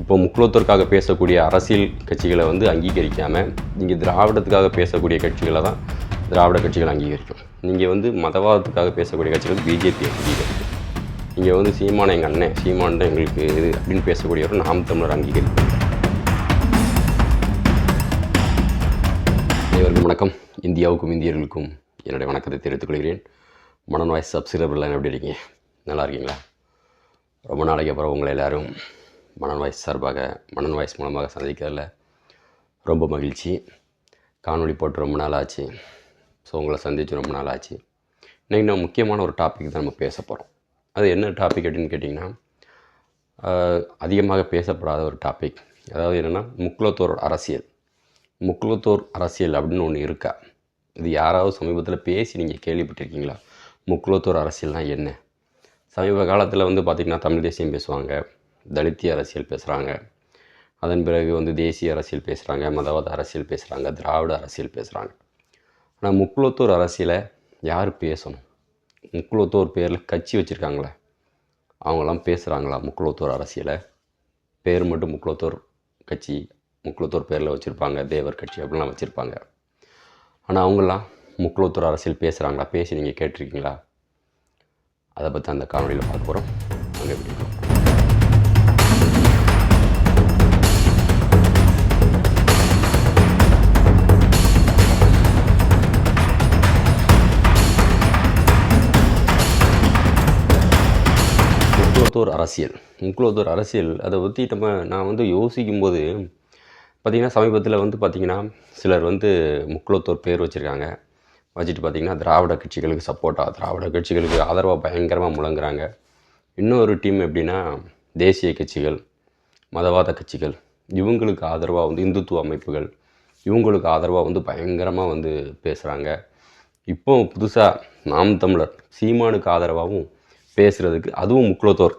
இப்போ முக்குலத்தோருக்காக பேசக்கூடிய அரசியல் கட்சிகளை வந்து அங்கீகரிக்காமல் நீங்கள் திராவிடத்துக்காக பேசக்கூடிய கட்சிகளை தான் திராவிட கட்சிகள் அங்கீகரிக்கும். நீங்கள் வந்து மதவாதத்துக்காக பேசக்கூடிய கட்சிகள் பிஜேபி அங்கீகரிக்கும். இங்கே வந்து சீமான எங்கள் அண்ணன் சீமான் தான் எங்களுக்கு இது அப்படின்னு பேசக்கூடியவர் நாம் தமிழர் அங்கீகரிக்கும் அனைவருக்கும் வணக்கம். இந்தியாவுக்கும் இந்தியர்களுக்கும் என்னுடைய வணக்கத்தை தெரிவித்துக் கொள்கிறேன். மனன் வாய்ஸ் சப்ஸ்கிரைபர்லாம் எப்படி இருக்கீங்க? நல்லா இருக்கீங்களா? ரொம்ப நாளைக்கு அப்புறம் உங்களை எல்லோரும் மணன் வாய்ஸ் சார்பாக மணன் வாய்ஸ் மூலமாக சந்திக்கிறதுல ரொம்ப மகிழ்ச்சி. காணொளி போட்டு ரொம்ப நாள் ஆச்சு ஸோ உங்களை சந்தித்து ரொம்ப நாள் ஆச்சு இன்றைக்கி நான் முக்கியமான ஒரு டாபிக் தான் நம்ம பேச போகிறோம் அது என்ன டாபிக் அப்படின்னு கேட்டிங்கன்னா அதிகமாக பேசப்படாத ஒரு டாபிக் அதாவது என்னென்னா முக்குலத்தோர் அரசியல். முக்குலத்தோர் அரசியல் அப்படின்னு ஒன்று இருக்கா? இது யாராவது சமீபத்தில் பேசி நீங்கள் கேள்விப்பட்டிருக்கீங்களா? முக்குலத்தோர் அரசியல்னால் என்ன? சமீப காலத்தில் வந்து பார்த்திங்கன்னா தமிழ் தேசியம் பேசுவாங்க. தலித்திய அரசியல் பேசுகிறாங்க அதன் பிறகு வந்து தேசிய அரசியல் பேசுகிறாங்க மதவாத அரசியல் பேசுகிறாங்க திராவிட அரசியல் பேசுகிறாங்க ஆனால் முக்குலத்தோர் அரசியலை யார் பேசணும்? முக்குலத்தோர் பேரில் கட்சி வச்சுருக்காங்களே அவங்களாம் பேசுகிறாங்களா முக்குலத்தோர் அரசியலை? பேர் மட்டும் முக்குலத்தோர் கட்சி முக்குலத்தோர் பேரில் வச்சுருப்பாங்க தேவர் கட்சி அப்படிலாம் வச்சுருப்பாங்க. ஆனால் அவங்களாம் முக்குலத்தோர் அரசியல் பேசுகிறாங்களா பேசி நீங்கள் கேட்டிருக்கீங்களா? அதை பற்றி அந்த காணொலியில் பார்க்க போகிறோம் அங்கே எப்படி இருக்கும் அரசியல். முக்குலத்தோர் அரசியல் அதை பற்றி நம்ம நான் வந்து யோசிக்கும்போது பார்த்திங்கன்னா சமீபத்தில் வந்து பார்த்திங்கன்னா சிலர் வந்து முக்குளத்தூர் பேர் வச்சுருக்காங்க. வச்சுட்டு பார்த்திங்கன்னா திராவிட கட்சிகளுக்கு சப்போர்ட்டாக திராவிட கட்சிகளுக்கு ஆதரவாக பயங்கரமாக முழங்குறாங்க. இன்னொரு டீம் எப்படின்னா தேசிய கட்சிகள் மதவாத கட்சிகள் இவங்களுக்கு ஆதரவாக வந்து இந்துத்துவ அமைப்புகள் இவங்களுக்கு ஆதரவாக வந்து பயங்கரமாக வந்து பேசுகிறாங்க இப்போ புதுசாக நாம் தமிழர் சீமானுக்கு ஆதரவாகவும் பேசுகிறதுக்கு அதுவும் முக்குலத்தோர்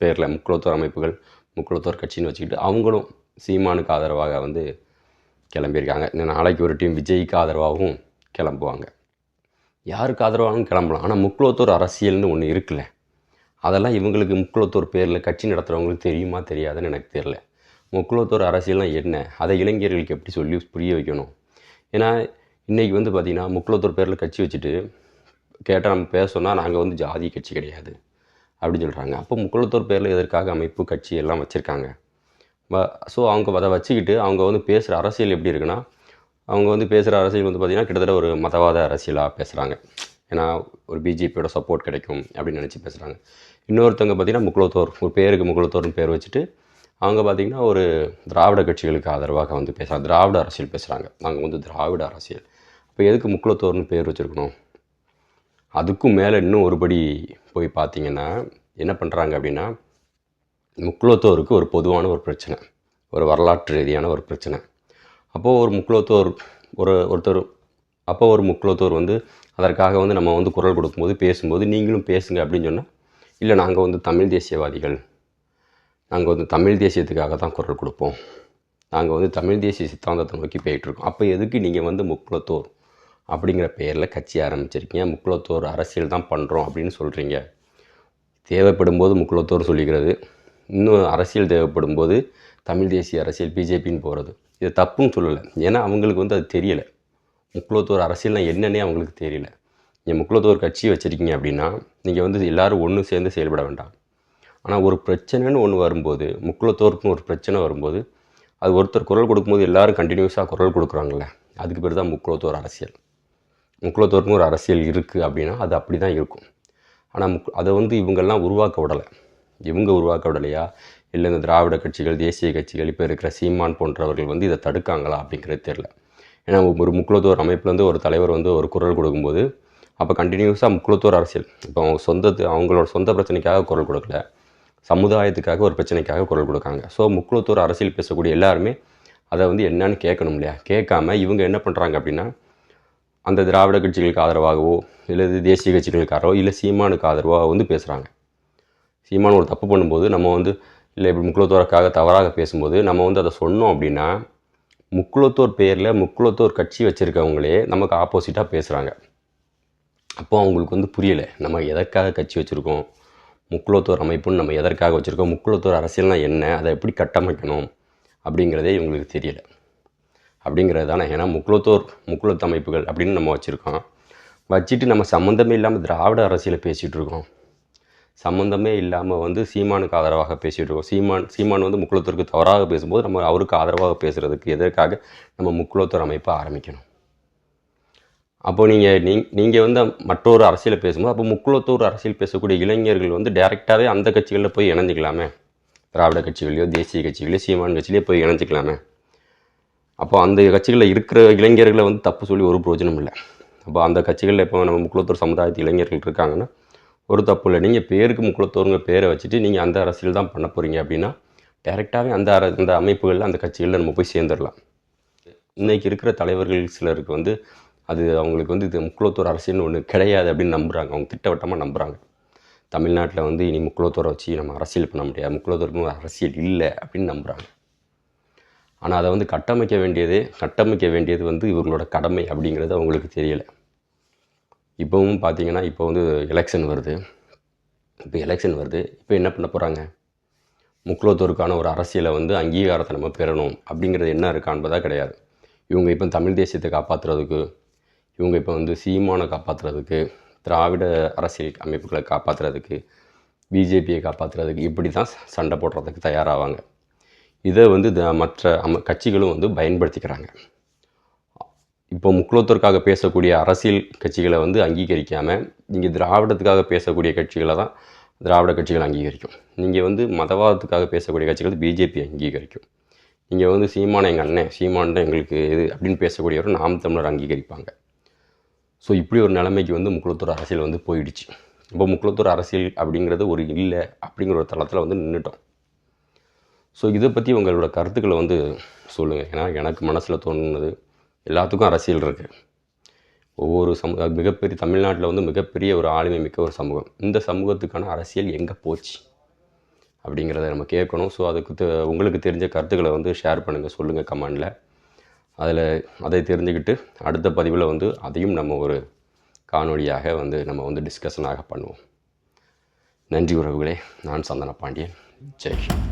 பேரில் முக்குலத்தோர் அமைப்புகள் முக்குலத்தோர் கட்சின்னு வச்சுக்கிட்டு அவங்களும் சீமானுக்கு ஆதரவாக வந்து கிளம்பியிருக்காங்க. இன்னும் நாளைக்கு ஒரு டீம் விஜய்க்கு ஆதரவாகவும் கிளம்புவாங்க. யாருக்கு ஆதரவாகவும் கிளம்பலாம். ஆனால் முக்குலத்தோர் அரசியல்னு ஒன்று இருக்குல்ல. அதெல்லாம் இவங்களுக்கு முக்குலத்தோர் பேரில் கட்சி நடத்துகிறவங்களுக்கு தெரியுமா தெரியாதுன்னு எனக்கு தெரில முக்குலத்தோர் அரசியல்னால் என்ன? அதை இளைஞர்களுக்கு எப்படி சொல்லி புரிய வைக்கணும்? ஏன்னா இன்றைக்கி வந்து பார்த்திங்கன்னா முக்குலத்தோர் பேரில் கட்சி வச்சுட்டு கேட்டால் நம்ம பேசணும்னா நாங்கள் வந்து ஜாதி கட்சி கிடையாது அப்படின்னு சொல்கிறாங்க. அப்போ முக்குளத்தூர் பேரில் எதற்காக அமைப்பு கட்சி எல்லாம் வச்சுருக்காங்க? ஸோ அவங்க அதை வச்சுக்கிட்டு அவங்க வந்து பேசுகிற அரசியல் எப்படி இருக்குன்னா அவங்க வந்து பேசுகிற அரசியல் வந்து பார்த்திங்கன்னா கிட்டத்தட்ட ஒரு மதவாத அரசியலாக பேசுகிறாங்க. ஏன்னா ஒரு பிஜேபியோட சப்போர்ட் கிடைக்கும் அப்படின்னு நினச்சி பேசுகிறாங்க. இன்னொருத்தவங்க பார்த்திங்கன்னா முக்குலத்தோர் ஒரு பேருக்கு முக்குலத்தோர்னு பேர் வச்சுட்டு அவங்க பார்த்திங்கன்னா ஒரு திராவிட கட்சிகளுக்கு ஆதரவாக வந்து பேசுகிறாங்க. திராவிட அரசியல் பேசுகிறாங்க. நாங்கள் வந்து திராவிட அரசியல். இப்போ எதுக்கு முக்குலத்தோர்னு பேர் வச்சுருக்கணும்? அதுக்கும் மேலே இன்னும் ஒருபடி போய் பார்த்தீங்கன்னா என்ன பண்ணுறாங்க அப்படின்னா முக்குலத்தோருக்கு ஒரு பொதுவான ஒரு பிரச்சனை ஒரு வரலாற்று ரீதியான ஒரு பிரச்சனை. அப்போது ஒரு முக்குலத்தோர் ஒரு ஒருத்தர் அப்போ ஒரு முக்குலத்தோர் வந்து அதற்காக வந்து நம்ம வந்து குரல் கொடுக்கும்போது பேசும்போது நீங்களும் பேசுங்க அப்படின்னு சொன்னால் இல்லை நாங்கள் வந்து தமிழ் தேசியவாதிகள். நாங்கள் வந்து தமிழ் தேசியத்துக்காக தான் குரல் கொடுப்போம். நாங்கள் வந்து தமிழ் தேசிய சித்தாந்தத்தை நோக்கி போயிட்டுருக்கோம் அப்போ எதுக்கு நீங்கள் வந்து முக்குலத்தோர் அப்படிங்கிற பெயரில் கட்சி ஆரம்பிச்சிருக்கீங்க. முக்குலத்தோர் அரசியல் தான் பண்ணுறோம் அப்படின்னு சொல்கிறீங்க தேவைப்படும் போது முக்குலத்தோர் சொல்லிக்கிறது. இன்னும் அரசியல் தேவைப்படும் போது தமிழ் தேசிய அரசியல் பிஜேபின்னு போகிறது இது தப்புன்னு சொல்லலை. ஏன்னா அவங்களுக்கு வந்து அது தெரியலை. முக்குலத்தோர் அரசியல்னால் என்னன்னே அவங்களுக்கு தெரியல. நீங்கள் முக்குலத்தோர் கட்சி வச்சுருக்கீங்க அப்படின்னா நீங்கள் வந்து எல்லாரும் ஒன்று சேர்ந்து செயல்பட வேண்டாம். ஆனால் ஒரு பிரச்சனைன்னு ஒன்று வரும்போது முக்குலத்தோருக்குன்னு ஒரு பிரச்சனை வரும்போது அது ஒருத்தர் குரல் கொடுக்கும்போது எல்லோரும் கண்டினியூஸாக குரல் கொடுக்குறாங்களே அதுக்கு பேர் தான் முக்குலத்தோர் அரசியல். முக்குலத்தோருக்குன்னு ஒரு அரசியல் இருக்குது அப்படின்னா அது அப்படி தான் இருக்கும். ஆனால் முக் அதை வந்து இவங்கெல்லாம் உருவாக்க விடலை. இவங்க உருவாக்க விடலையா? இல்லை இந்த திராவிட கட்சிகள் தேசிய கட்சிகள் இப்போ இருக்கிற சீமான் போன்றவர்கள் வந்து இதை தடுக்காங்களா அப்படிங்கிறது தெரில ஏன்னா ஒரு முக்குலத்தோர் அமைப்புலேருந்து ஒரு தலைவர் வந்து ஒரு குரல் கொடுக்கும்போது அப்போ கண்டினியூஸாக முக்குலத்தோர் அரசியல். இப்போ அவங்க சொந்தத்து அவங்களோட சொந்த பிரச்சனைக்காக குரல் கொடுக்கல. சமுதாயத்துக்காக ஒரு பிரச்சனைக்காக குரல் கொடுக்காங்க. ஸோ முக்குலத்தோர் அரசியல் பேசக்கூடிய எல்லாருமே அதை வந்து என்னன்னு கேட்கணும் இல்லையா? கேட்காம இவங்க என்ன பண்ணுறாங்க அப்படின்னா அந்த திராவிட கட்சிகளுக்கு ஆதரவாகவோ இல்லை இது தேசிய கட்சிகளுக்கு ஆதரவோ இல்லை சீமானுக்கு ஆதரவாக வந்து பேசுகிறாங்க சீமான் ஒரு தப்பு பண்ணும்போது நம்ம வந்து இல்லை இப்படி முக்குலத்தோருக்காக தவறாக பேசும்போது நம்ம வந்து அதை சொன்னோம் அப்படின்னா முக்குலத்தோர் பேரில் முக்குலத்தோர் கட்சி வச்சுருக்கவங்களே நமக்கு ஆப்போசிட்டாக பேசுகிறாங்க அப்போ அவங்களுக்கு வந்து புரியலை நம்ம எதற்காக கட்சி வச்சுருக்கோம்? முக்குலத்தோர் அமைப்புன்னு நம்ம எதற்காக வச்சுருக்கோம்? முக்குலத்தோர் அரசியல்னால் என்ன? அதை எப்படி கட்டமைக்கணும்? அப்படிங்கிறதே இவங்களுக்கு தெரியலை. அப்படிங்கிறது தானே ஏன்னா முக்குலத்தோர் முக்குலத்து அமைப்புகள் அப்படின்னு நம்ம வச்சுருக்கோம். வச்சுட்டு நம்ம சம்மந்தமே இல்லாமல் திராவிட அரசியலை பேசிகிட்டு இருக்கோம். சம்மந்தமே இல்லாமல் வந்து சீமானுக்கு ஆதரவாக பேசிகிட்டு இருக்கோம். சீமான் சீமான் வந்து முக்குலத்தோருக்கு தவறாக பேசும்போது நம்ம அவருக்கு ஆதரவாக பேசுகிறதுக்கு எதற்காக நம்ம முக்குலத்தோர் அமைப்பை ஆரம்பிக்கணும். அப்போ நீங்கள் நீ நீங்கள் வந்து மற்றொரு அரசியலை பேசும்போது அப்போ முக்குலத்தோர் அரசியல் பேசக்கூடிய இளைஞர்கள் வந்து டைரெக்டாகவே அந்த கட்சிகளில் போய் இணைஞ்சிக்கலாமே. திராவிட கட்சிகளையோ தேசிய கட்சிகளையோ சீமான் கட்சியிலையோ போய் இணைஞ்சிக்கலாமே. அப்போ அந்த கட்சிகளில் இருக்கிற இளைஞர்களை வந்து தப்பு சொல்லி ஒரு பிரயோஜனம் இல்லை. அப்போ அந்த கட்சிகளில் இப்போ நம்ம முக்குளத்தூர் சமுதாயத்து இளைஞர்கள் இருக்காங்கன்னா ஒரு தப்பு இல்லை. நீங்கள் பேருக்கு முக்குளத்தூருங்க பேரை வச்சுட்டு நீங்கள் அந்த அரசியல் தான் பண்ண போகிறீங்க அப்படின்னா டைரெக்டாகவே அந்த அர அந்த அமைப்புகளில் அந்த கட்சிகளில் நம்ம போய் சேர்ந்துடலாம். இன்றைக்கி இருக்கிற தலைவர்கள் சிலருக்கு வந்து அது அவங்களுக்கு வந்து இது முக்குளத்தூர் அரசியல்னு ஒன்று கிடையாது அப்படின்னு நம்புகிறாங்க அவங்க திட்டவட்டமாக நம்புகிறாங்க தமிழ்நாட்டில் வந்து இனி முக்குளத்தூரை வச்சு நம்ம அரசியல் பண்ண முடியாது. முக்குளத்தூர் அரசியல் இல்லை அப்படின்னு நம்புகிறாங்க ஆனால் அதை வந்து கட்டமைக்க வேண்டியது கட்டமைக்க வேண்டியது வந்து இவங்களோட கடமை அப்படிங்கிறது அவங்களுக்கு தெரியலை. இப்போவும் பார்த்தீங்கன்னா இப்போ வந்து எலெக்ஷன் வருது. இப்போ எலெக்ஷன் வருது. இப்போ என்ன பண்ண போகிறாங்க முக்குலத்தோருக்கான ஒரு அரசியலை வந்து அங்கீகாரத்தை நம்ம பெறணும். அப்படிங்கிறது என்ன இருக்கான்பதா கிடையாது. இவங்க இப்போ தமிழ் தேசியத்தை காப்பாற்றுறதுக்கு இவங்க இப்போ வந்து சீமானை காப்பாற்றுறதுக்கு திராவிட அரசியல் அமைப்புகளை காப்பாற்றுறதுக்கு பிஜேபியை காப்பாற்றுறதுக்கு இப்படி தான் சண்டை போடுறதுக்கு தயாராவாங்க. இதை வந்து த- மற்ற அம கட்சிகளும் வந்து பயன்படுத்திக்கிறாங்க. இப்போ முக்குலத்தோருக்காக பேசக்கூடிய அரசியல் கட்சிகளை வந்து அங்கீகரிக்காமல் நீங்கள் திராவிடத்துக்காக பேசக்கூடிய கட்சிகளை தான் திராவிட கட்சிகள் அங்கீகரிக்கும். நீங்கள் வந்து மதவாதத்துக்காக பேசக்கூடிய கட்சிகள் பிஜேபி அங்கீகரிக்கும். நீங்கள் வந்து சீமான் எங்கள் அண்ணன் சீமான் எங்களுக்கு இது அப்படின்னு பேசக்கூடியவர் நாம் தமிழர் அங்கீகரிப்பாங்க. ஸோ இப்படி ஒரு நிலைமைக்கு வந்து முக்குளத்தூர் அரசியல் வந்து போயிடுச்சு. இப்போ முக்குளத்தூர் அரசியல் அப்படிங்கிறது ஒரு இல்லை அப்படிங்கிற ஒரு தளத்தில் வந்து நின்றுட்டோம் ஸோ இதை பற்றி உங்களோட கருத்துக்களை வந்து சொல்லுங்கள் ஏன்னா எனக்கு மனசில் தோணுனது எல்லாத்துக்கும் அரசியல் இருக்குது ஒவ்வொரு சமூக மிகப்பெரிய தமிழ்நாட்டில் வந்து மிகப்பெரிய ஒரு ஆளுமை மிக்க ஒரு சமூகம். இந்த சமூகத்துக்கான அரசியல் எங்கே போச்சு? அப்படிங்கிறத நம்ம கேட்கணும். ஸோ அதுக்கு உங்களுக்கு தெரிஞ்ச கருத்துக்களை வந்து ஷேர் பண்ணுங்கள் சொல்லுங்கள் கமெண்டில் அதில் அதை தெரிஞ்சுக்கிட்டு அடுத்த பதிவில் வந்து அதையும் நம்ம ஒரு காணொளியாக வந்து நம்ம வந்து டிஸ்கஷனாக பண்ணுவோம். நன்றி உறவுகளே. நான் சந்தன பாண்டியன். ஜெய்